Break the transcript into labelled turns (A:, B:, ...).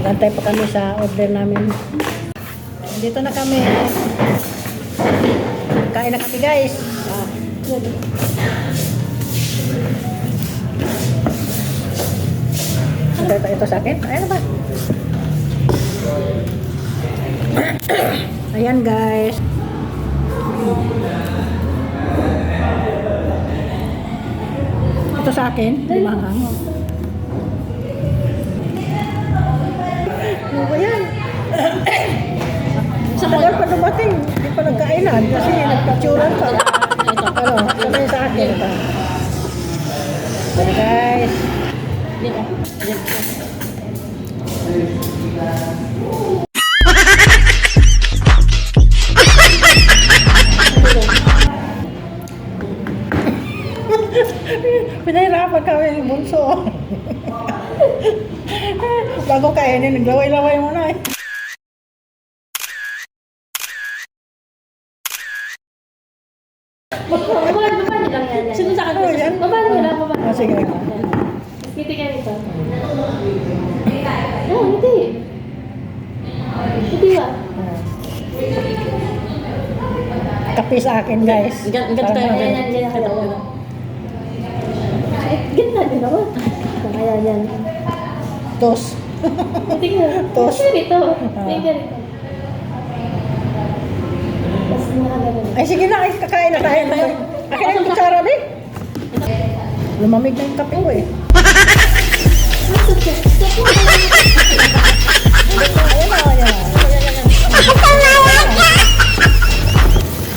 A: Gantay pa kami sa order namin. Dito na kami. Kain na kami guys. Ah. Ito, ito, sa akin. Ayan ba? Ayan guys. Ito sa akin. Limanghang. Ano ba yan? Sa tagal pa dumating. Hindi pa nagkainan. Kasi nagpicturan pa. Ano? Sabay sa akin. Ito. Ayan guys. Pinahirapan kami yung bunso. Bago kainin, naglaway-laway muna eh.
B: Baba, baba niyo lang yan.
A: Sino sa akin yan?
B: Baba niyo lang, baba.
A: Ah, sige.
B: Ngiti ka rito. Oh, hindi. Hindi ba?
A: Kape sa akin, guys.
C: Gan- ganito tayo,
B: yan. Eh, ganda din naman. Kaya yan.
A: Tos.
B: Ka.
A: Tos.
B: Ngiti rito. Ngiti ka rito. Tapos nakagano.
A: Ay, sige na. Ay, kakain na tayo. Akin na yung kutsara, be. Lumamig na yung kape ko eh. Ayan na,